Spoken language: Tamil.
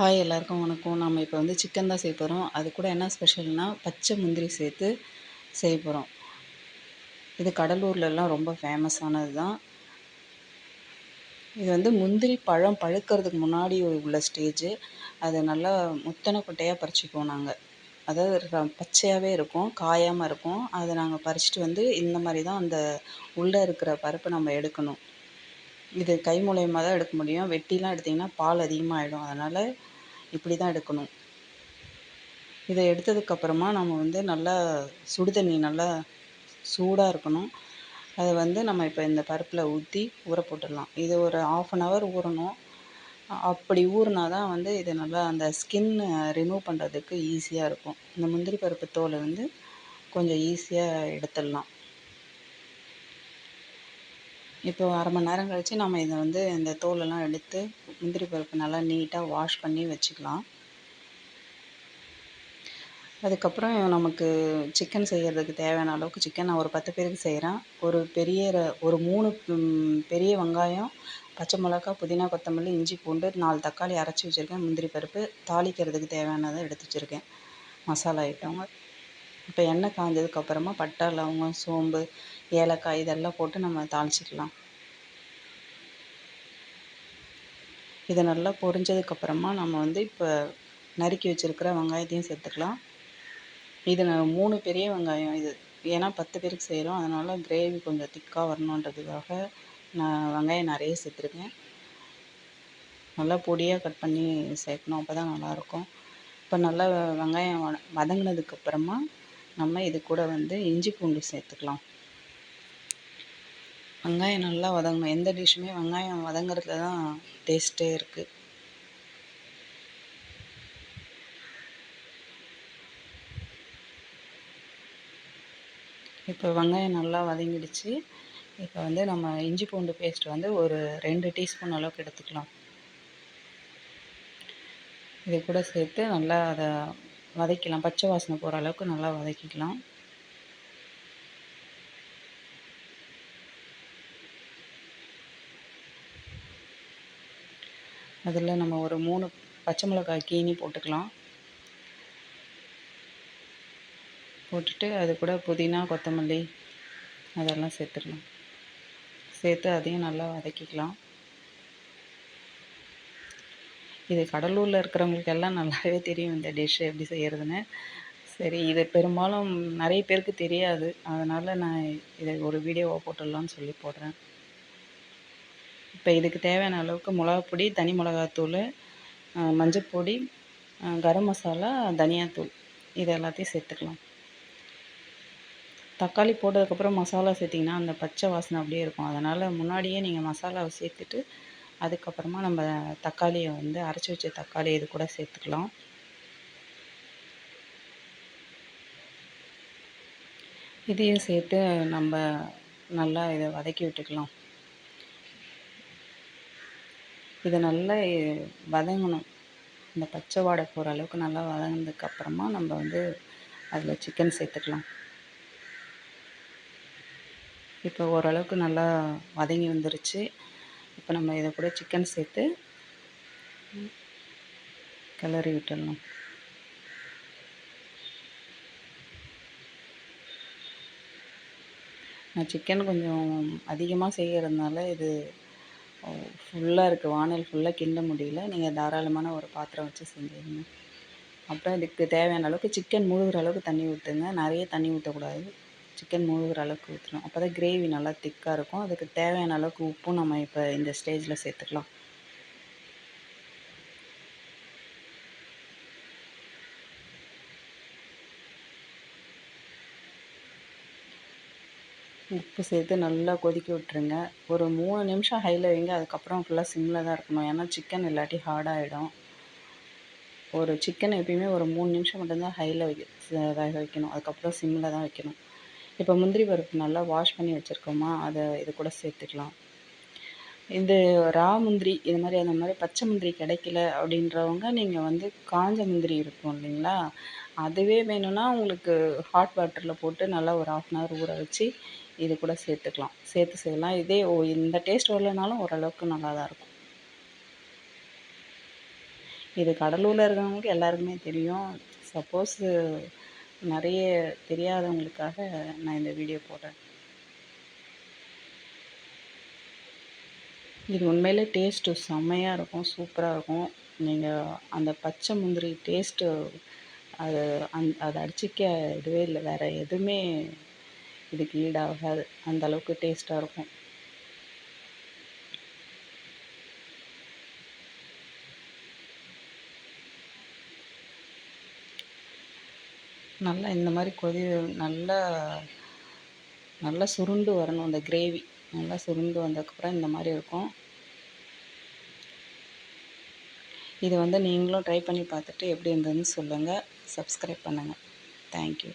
ஹாய் எல்லாருக்கும் வணக்கம். நம்ம இப்போ வந்து சிக்கன் தான் செய்ய போகிறோம் அது கூட என்ன ஸ்பெஷல்னால் பச்சை முந்திரி சேர்த்து செய்ய போகிறோம் இது கடலூர்லலாம் ரொம்ப ஃபேமஸானது தான் இது வந்து முந்திரி பழம் பழுக்கிறதுக்கு முன்னாடி உள்ள ஸ்டேஜு அதை நல்லா முத்தனை கொட்டையாக பறிச்சுக்குவோம் நாங்கள் அதாவது பச்சையாகவே இருக்கும் காயாமல் இருக்கும். அதை நாங்கள் பறிச்சுட்டு வந்து இந்த மாதிரி தான் அந்த உள்ளே இருக்கிற பருப்பை நம்ம எடுக்கணும். இது கை மூலயமா தான் எடுக்க முடியும். வெட்டிலாம் எடுத்திங்கன்னா பால் அதிகமாகிடும் அதனால் இப்படி தான் எடுக்கணும். இதை எடுத்ததுக்கப்புறமா நம்ம வந்து நல்லா சுடு தண்ணி நல்லா சூடாக இருக்கணும். அதை வந்து நம்ம இப்போ இந்த பருப்பில் ஊற்றி ஊற போட்டுடலாம். இது ஒரு ஆஃப் அன் ஹவர் ஊறணும். அப்படி ஊறினா தான் வந்து இது நல்லா அந்த ஸ்கின் ரிமூவ் பண்ணுறதுக்கு ஈஸியாக இருக்கும். இந்த முந்திரி பருப்பு தோலை வந்து கொஞ்சம் ஈஸியாக எடுத்துடலாம். இப்போ அரை மணி நேரம் கழித்து நம்ம இதை வந்து இந்த தோலெல்லாம் எடுத்து முந்திரி பருப்பு நல்லா நீட்டாக வாஷ் பண்ணி வச்சுக்கலாம். அதுக்கப்புறம் நமக்கு சிக்கன் செய்கிறதுக்கு தேவையான அளவுக்கு சிக்கன் நான் ஒரு பத்து பேருக்கு செய்கிறேன் ஒரு பெரிய ஒரு மூணு பெரிய வெங்காயம் பச்சை மிளகா புதினா கொத்தமல்லி இஞ்சி பூண்டு நாலு தக்காளி அரைச்சி வச்சுருக்கேன். முந்திரி பருப்பு தாளிக்கிறதுக்கு தேவையானதை எடுத்து வச்சுருக்கேன். மசாலா ஐட்டங்க இப்போ எண்ணெய் காஞ்சதுக்கப்புறமா பட்டை லவங்கம் சோம்பு ஏலக்காய் இதெல்லாம் போட்டு நம்ம தாளிச்சிக்கலாம். இதை நல்லா பொரிஞ்சதுக்கப்புறமா நம்ம வந்து இப்போ நறுக்கி வச்சுருக்கிற வெங்காயத்தையும் சேர்த்துக்கலாம். இது நான் மூணு பெரிய வெங்காயம் இது. ஏன்னா பத்து பேருக்கு செய்கிறோம் அதனால் கிரேவி கொஞ்சம் திக்காக வரணுன்றதுக்காக நான் வெங்காயம் நிறைய சேர்த்துருக்கேன். நல்லா பொடியாக கட் பண்ணி சேர்க்கணும். அப்போ தான் நல்லாயிருக்கும். இப்போ நல்லா வெங்காயம் வதங்கினதுக்கப்புறமா நம்ம இது கூட வந்து இஞ்சி பூண்டு சேர்த்துக்கலாம். வெங்காயம் நல்லா வதங்கணும். எந்த டிஷ்ஷுமே வெங்காயம் வதங்குறதுல தான் டேஸ்ட்டே இருக்குது இப்போ வெங்காயம் நல்லா வதங்கிடுச்சு. இப்போ வந்து நம்ம இஞ்சி பூண்டு பேஸ்ட் வந்து ஒரு ரெண்டு டீஸ்பூன் அளவுக்கு எடுத்துக்கலாம். இது கூட சேர்த்து நல்லா அதை வதக்கலாம் பச்சை வாசனை போகிற அளவுக்கு நல்லா வதக்கிக்கலாம். அதில் நம்ம ஒரு மூணு பச்சை மிளகாய் கீனி போட்டுக்கலாம். போட்டுட்டு அது கூட புதினா கொத்தமல்லி அதெல்லாம் சேர்த்துடலாம். சேர்த்து அதையும் நல்லா வதக்கிக்கலாம். இது கடலூரில் இருக்கிறவங்களுக்கு எல்லாம் நல்லாவே தெரியும் இந்த டிஷ்ஷு எப்படி செய்கிறதுன்னு சரி இது பெரும்பாலும் நிறைய பேருக்கு தெரியாது. அதனால் நான் இதை ஒரு வீடியோவாக போட்டுடலான்னு சொல்லி போடுறேன். இப்போ இதுக்கு தேவையான அளவுக்கு மிளகாப்பொடி தனி மிளகாத்தூள் மஞ்சப்பொடி கரம் மசாலா தனியாத்தூள். இது எல்லாத்தையும் சேர்த்துக்கலாம். தக்காளி போட்டதுக்கப்புறம் மசாலா சேர்த்திங்கன்னா அந்த பச்சை வாசனை அப்படியே இருக்கும். அதனால் முன்னாடியே நீங்கள் மசாலாவை சேர்த்துட்டு அதுக்கப்புறமா நம்ம தக்காளியை வந்து அரைச்சி வச்ச தக்காளி இது கூட சேர்த்துக்கலாம். இதையும் சேர்த்து நம்ம நல்லா இதை வதக்கி விட்டுக்கலாம். இதை நல்லா வதங்கணும். இந்த பச்சை வாடை போகிற அளவுக்கு நல்லா வதங்கினதுக்கப்புறமா நம்ம வந்து அதில் சிக்கன் சேர்த்துக்கலாம். இப்போ ஓரளவுக்கு நல்லா வதங்கி வந்துருச்சு. இப்போ நம்ம இதை கூட சிக்கன் சேர்த்து கிளறி விட்டுடலாம். நான் சிக்கன் கொஞ்சம் அதிகமாக செய்கிறதுனால இது ஃபுல்லாக இருக்குது வானல் ஃபுல்லாக கிண்ட முடியல. நீங்கள் தாராளமான ஒரு பாத்திரம் வச்சு செஞ்சுருங்க அப்புறம் இதுக்கு தேவையான அளவுக்கு சிக்கன் முழுகிற அளவுக்கு தண்ணி ஊற்றுங்க நிறைய தண்ணி ஊற்றக்கூடாது சிக்கன் முழுகிற அளவுக்கு ஊற்றணும் அப்போ தான் கிரேவி நல்லா திக்காக இருக்கும். அதுக்கு தேவையான அளவுக்கு உப்பும் நம்ம இப்போ இந்த ஸ்டேஜில் சேர்த்துக்கலாம். உப்பு சேர்த்து நல்லா கொதிக்க விட்டுருங்க. ஒரு மூணு நிமிஷம் ஹையில் வைங்க. அதுக்கப்புறம் ஃபுல்லாக சிம்மில் தான் இருக்கணும். ஏன்னா சிக்கன் இல்லாட்டி ஹார்டாகிடும் ஒரு சிக்கன் எப்பயுமே ஒரு மூணு நிமிஷம் மட்டும்தான் ஹையில் வைக்க வேக வைக்கணும். அதுக்கப்புறம் சிம்மில் தான் வைக்கணும். இப்போ முந்திரி பருப்பு நல்லா வாஷ் பண்ணி வச்சுருக்கோமா அதை இது கூட சேர்த்துக்கலாம். இது ரா முந்திரி இது மாதிரி அந்த மாதிரி பச்சை முந்திரி கிடைக்கல அப்படின்றவங்க நீங்கள் வந்து காஞ்ச முந்திரி இருக்கும் இல்லைங்களா? அதுவே வேணும்னா உங்களுக்கு ஹாட் வாட்டரில் போட்டு நல்லா ஒரு ஆஃப் அன் ஹவர் ஊற வச்சு இது கூட சேர்த்துக்கலாம். சேர்த்து செய்யலாம். இதே ஓ இந்த டேஸ்ட் வரலனாலும் ஓரளவுக்கு நல்லா தான் இருக்கும். இது கடலூரில் இருக்கிறவங்களுக்கு எல்லாருக்குமே தெரியும். சப்போஸ் நிறைய தெரியாதவங்களுக்காக நான் இந்த வீடியோ போடுறேன். இது உண்மையிலே டேஸ்ட்டு செம்மையாக இருக்கும். சூப்பராக இருக்கும். நீங்கள் அந்த பச்சை முந்திரி டேஸ்ட்டு அது அந் அதை அடிச்சிக்க இதுவே இல்லை. வேறு எதுவுமே இதுக்கு ஈடாகாது. அந்த அளவுக்கு டேஸ்ட்டாக இருக்கும். நல்லா இந்த மாதிரி கொதி நல்லா நல்லா சுருண்டு வரணும் அந்த கிரேவி நல்லா சுருண்டு வந்ததுக்கப்புறம் இந்த மாதிரி இருக்கும். இதை வந்து நீங்களும் ட்ரை பண்ணி பார்த்துட்டு எப்படி இருந்ததுன்னு சொல்லுங்கள் சப்ஸ்கிரைப் பண்ணுங்கள் தேங்க்யூ